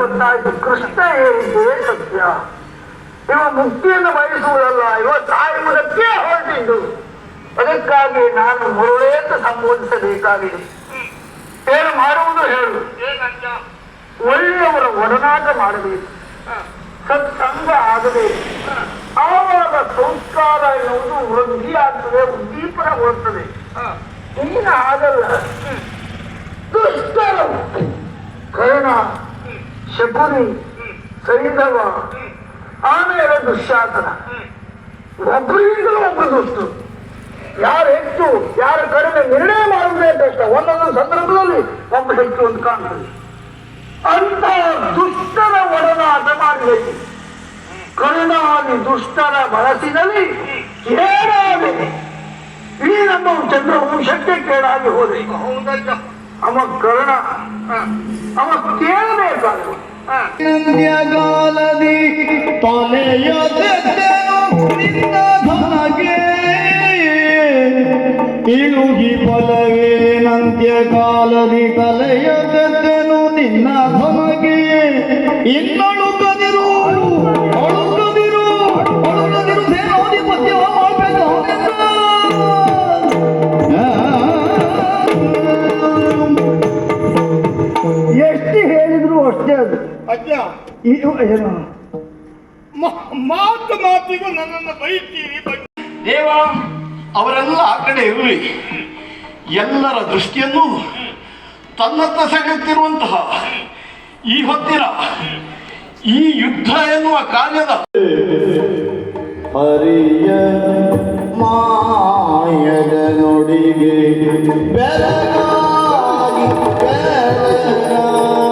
ಗೊತ್ತಾಯ್ತು. ಕೃಷ್ಣ ಹೇಳಿದ್ದೇ ಸತ್ಯ? ಇವ ಮುಕ್ತಿಯನ್ನು ಬಯಸುವುದಲ್ಲ ಇವ ಸಾಯುವುದಕ್ಕೆ ಹೊರಟಿದ್ದು. ಅದಕ್ಕಾಗಿ ನಾನು ಮುರುಳೇ ಅಂತ ಸಂಬೋಧಿಸಬೇಕಾಗಿದೆ. ಏನು ಮಾಡುವುದು ಹೇಳು. ಒಳ್ಳೆಯವರ ಒಡನಾಟ ಮಾಡಬೇಕು. ಸತ್ಸಂಗ ಆಗಬೇಕು. ಆವಾಗ ಸಂಸ್ಕಾರ ಎನ್ನುವುದು ವೃದ್ಧಿ ಆಗ್ತದೆ ಉದ್ದೀಪನಗೊಳ್ಳುತ್ತದೆ ಈಗ ಆಗಲ್ಲ ದುಷ್ಟರು ಕರ್ಣ ಶಕುನಿ ಸೈಂಧವ ಆಮೇಲೆ ದುಶ್ಯಾಸನ. ಒಬ್ಬರಿಂದಲೂ ಒಬ್ಬರು ದುಷ್ಟು ಯಾರು ಹೆಚ್ಚು ಯಾರು ಕಡಿಮೆ ನಿರ್ಣಯ ಮಾಡುವುದೇ ಕಷ್ಟ. ಒಂದೊಂದು ಸಂದರ್ಭದಲ್ಲಿ ಒಬ್ಬ ಹೆಚ್ಚು ಅಂತ ಕಾಣ್ತದೆ. ಅಂತ ದುಷ್ಟರ ಒಡನಾಟ ಮಾಡಬೇಕು ಕರುಣಾದಿ ದುಷ್ಟರ ಬಳಸಿದಲ್ಲಿ ಕೇಡಾಗಿದೆ ಈ ನಮ್ಮ ಚಂದ್ರವಂಶಕ್ಕೆ ಕೇಡಾಗಿ ಹೌದಲ್ಲ ಅವ ಕರುಣ. ಅವ ಕೇಳಬೇಕಾದ್ರು ನಿನ್ನ ಧನಗೆ ಇಳುಗಿ ಬಲವೇ ನಂದ್ಯಗಾಲದಿ ತಲೆಯದೆದ್ದೆನು ನಿನ್ನ ಧನಗೆ ಇನ್ನೊಳುಕದಿರು ಅಷ್ಟೇ ಅದು ಅಜ್ಜ ಇದು ಏನು? ಮ- ಮಾತು ಮಾತಿಗೂ ನನ್ನನ್ನು ಬೈತೀರಿ ಬೈ ದೇವ ಅವರೆಲ್ಲ ಆ ಕಡೆ ಇರಲಿ. ಎಲ್ಲರ ದೃಷ್ಟಿಯನ್ನು ತನ್ನತ್ತ ಸೆಳೆಯುತ್ತಿರುವಂತಹ ಈ ಹೊತ್ತಿನ ಈ ಯುದ್ಧ ಎನ್ನುವ ಕಾರ್ಯದ ಹರಿಯ ಮಾಯದ ನುಡಿಗೆ ಬೆಳಗಾಗಿ ಬೆರಗಾಗಿ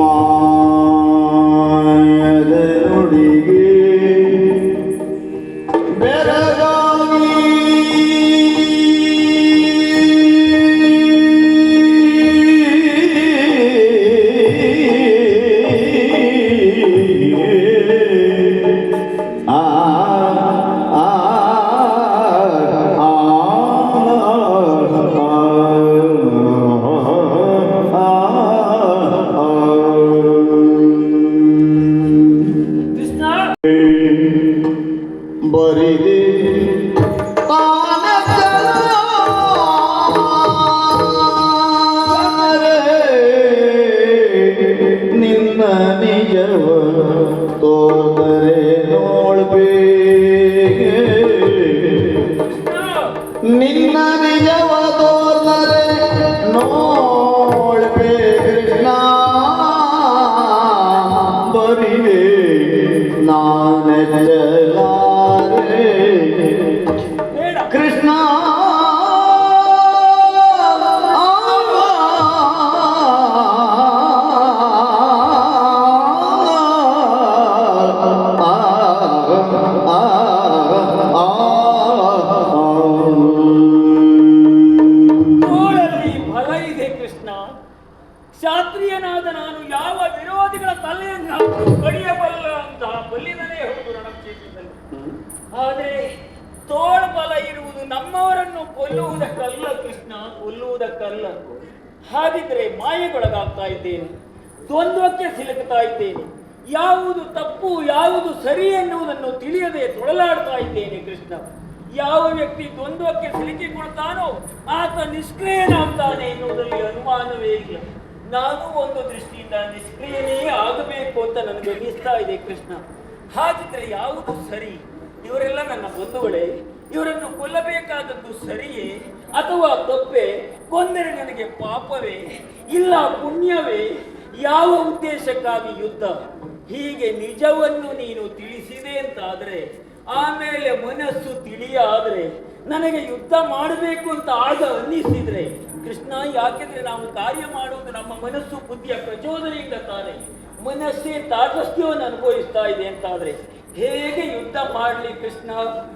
ಮಾಯದ ಬರಿದೆ. ನಿನ್ನ ನಿಜವ ತೋದರೆ ನೋಡ್ಬೇ. ನಿನ್ನ ನಿಜವ ನೋಡ್ಬೇ. ಕೃಷ್ಣ আয়াত ನಮ್ಮವರನ್ನು ಕೊಲ್ಲುವುದಕ್ಕಲ್ಲ ಕೃಷ್ಣ ಕೊಲ್ಲುವುದಕ್ಕಲ್ಲ ಹಾಗಿದ್ರೆ ಮಾಯೆಗೊಳಗಾಗ್ತಾ ಇದ್ದೇನೆ, ದ್ವಂದ್ವಕ್ಕೆ ಸಿಲುಕ್ತಾ ಇದ್ದೇನೆ. ಯಾವುದು ತಪ್ಪು, ಯಾವುದು ಸರಿ ಎನ್ನುವುದನ್ನು ತಿಳಿಯದೆ ತೊಳಲಾಡ್ತಾ ಇದ್ದೇನೆ ಕೃಷ್ಣ. ಯಾವ ವ್ಯಕ್ತಿ ದ್ವಂದ್ವಕ್ಕೆ ಸಿಲುಕಿಕೊಳ್ತಾನೋ, ಆತ ನಿಷ್ಕ್ರಿಯನಾಗ್ತಾನೆ ಎನ್ನುವುದರಲ್ಲಿ ಅನುಮಾನವೇ ಇಲ್ಲ. ನಾನು ಒಂದು ದೃಷ್ಟಿಯಿಂದ ನಿಷ್ಕ್ರಿಯನೇ ಆಗಬೇಕು ಅಂತ ನನಗೆ ಅನಿಸ್ತಾ ಇದೆ ಕೃಷ್ಣ. ಹಾಗಿದ್ರೆ ಯಾವುದು ಸರಿ? ಇವರೆಲ್ಲ ನನ್ನ ಬಂಧುಗಳೇ. ಇವರನ್ನು ಕೊಲ್ಲಬೇಕಾದದ್ದು ಸರಿಯೇ ಅಥವಾ ತಪ್ಪೇ? ಕೊಂದರೆ ನನಗೆ ಪಾಪವೇ? ಇಲ್ಲ ಪುಣ್ಯವೇ? ಯಾವ ಉದ್ದೇಶಕ್ಕಾಗಿ ಯುದ್ಧ? ಹೀಗೆ ನಿಜವನ್ನು ನೀನು ತಿಳಿಸಿದೆ ಅಂತಾದ್ರೆ, ಆಮೇಲೆ ಮನಸ್ಸು ತಿಳಿಯಾದ್ರೆ, ನನಗೆ ಯುದ್ಧ ಮಾಡಬೇಕು ಅಂತ ಆಗ ಅನ್ನಿಸಿದ್ರೆ, ಕೃಷ್ಣ, ಯಾಕೆಂದ್ರೆ ನಾವು ಕಾರ್ಯ ಮಾಡುವುದು ನಮ್ಮ ಮನಸ್ಸು ಬುದ್ಧಿಯ ಪ್ರಚೋದನೆಯಿಂದ ತಾನೆ. ಮನಸ್ಸೇ ತಾಟಸ್ಥ್ಯವನ್ನು ಅನುಭವಿಸ್ತಾ ಇದೆ ಅಂತಾದ್ರೆ, ಹೇಗೆ ಮಾಡಲಿ ಕೃಷ್ಣ.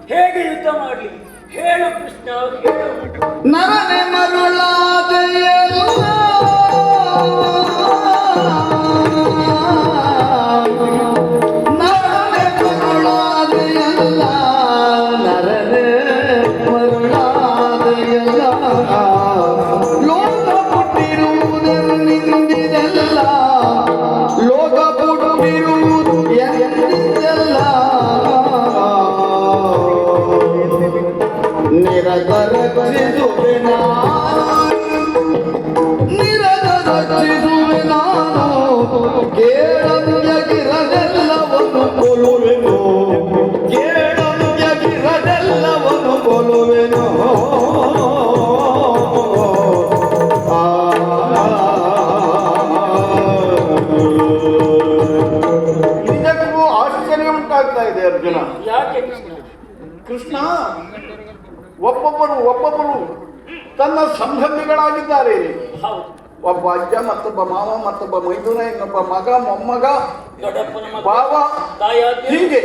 ಹೇಗೆ ಯುದ್ಧ ಮಾಡಲಿ? ಹೇಳು ಕೃಷ್ಣ ಹೇಳು. ನರನೆ ಮರುಳಾದೆಯಲ್ಲ ಆಶ್ಚರ್ಯ ಉಂಟಾಗ್ತಾ ಇದೆ ಅರ್ಜುನ. ಯಾಕೆ ಕೃಷ್ಣ? ಕೃಷ್ಣ ಒಬ್ಬೊಬ್ಬರು ಒಬ್ಬೊಬ್ಬರು ತನ್ನ ಸಂಬಂಧಿಗಳಾಗಿದ್ದಾರೆ. ಹೌದು. ಒಬ್ಬ ಅಜ್ಜ ಮತ್ತೊಬ್ಬ ಮಾವ ಮತ್ತೊಬ್ಬ ಮೈದೂರ ಇನ್ನೊಬ್ಬ ಮಗ ಮೊಮ್ಮಗ ಬಾವ ಹೀಗೆ.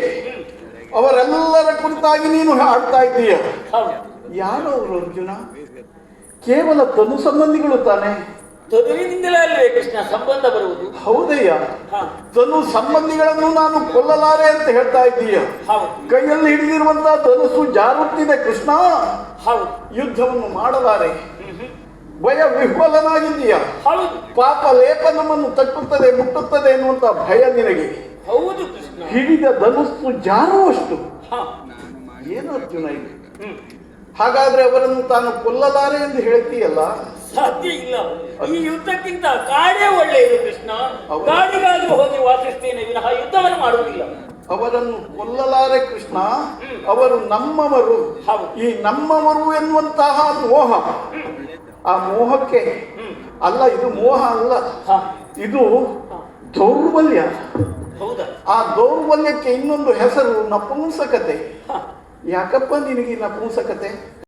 ಅವರೆಲ್ಲರ ಕುರಿತಾಗಿ ನೀನು ಹಾಡ್ತಾ ಇದ್ದೀಯ. ಹೌದು. ಯಾರು ಅವರು ಅರ್ಜುನ? ಕೇವಲ ತನು ಸಂಬಂಧಿಗಳು ತಾನೆ. ತದುವಿನಿಂದಲೇ ಅಲ್ವೇ ಕೃಷ್ಣ ಸಂಬಂಧ ಬರುವುದು. ಹೌದಯ್ಯ. ಧನು ತನು ಸಂಬಂಧಿಗಳನ್ನು ನಾನು ಕೊಲ್ಲಲಾರೆ ಅಂತ ಹೇಳ್ತಾ ಇದ್ದೀಯ. ಕೈಯಲ್ಲಿ ಹಿಡಿದಿರುವಂತಹ ಧನುಸು ಜಾರುತ್ತಿದೆ ಕೃಷ್ಣ. ಹೌದು. ಯುದ್ಧವನ್ನು ಮಾಡಲಾರೆ. ಭಯ ವಿಹ್ವಲನಾಗಿದ್ದೀಯ ಹೌದು. ಪಾಪ ಲೇಪ ನಮ್ಮನ್ನು ತಟ್ಟುತ್ತದೆ ಮುಟ್ಟುತ್ತದೆ ಎನ್ನುವಂತ ಭಯ ನಿನಗೆ. ಹೌದು ಕೃಷ್ಣ. ಹಿಡಿದ ಧನುಸ್ಸು ಜಾರುವಷ್ಟು ಏನು ಅರ್ಜುನ ಇದು. ಹಾಗಾದ್ರೆ ಅವರನ್ನು ತಾನು ಕೊಲ್ಲಲಾರೆ ಎಂದು ಹೇಳ್ತೀಯಲ್ಲ? ಸಾಧ್ಯ ಇಲ್ಲ. ಈ ಯುದ್ಧಕ್ಕಿಂತ ಕಾಡೇ ಒಳ್ಳೆಯದು ಕೃಷ್ಣ. ಕಾಡಿಗಾದ್ರೂ ಹೋಗಿ ವಾಸಿಸ್ತೇನೆ ವಿನಃ ಯುದ್ಧವನ್ನು ಮಾಡುವುದಿಲ್ಲ. ಅವರನ್ನು ಕೊಲ್ಲಲಾರೆ ಕೃಷ್ಣ. ಅವರು ನಮ್ಮವರು. ಈ ನಮ್ಮವರು ಎನ್ನುವಂತಹ ಮೋಹ. ಆ ಮೋಹಕ್ಕೆ ಅಲ್ಲ ಇದು ಮೋಹ ಅಲ್ಲ. ಇದು ದೌರ್ಬಲ್ಯ. ಹೌದಾ? ಆ ದೌರ್ಬಲ್ಯಕ್ಕೆ ಇನ್ನೊಂದು ಹೆಸರು ನಪುಂಸಕತೆ. ಯಾಕಪ್ಪ ನಿನಗೆ ನಪುಂಸಕತೆ?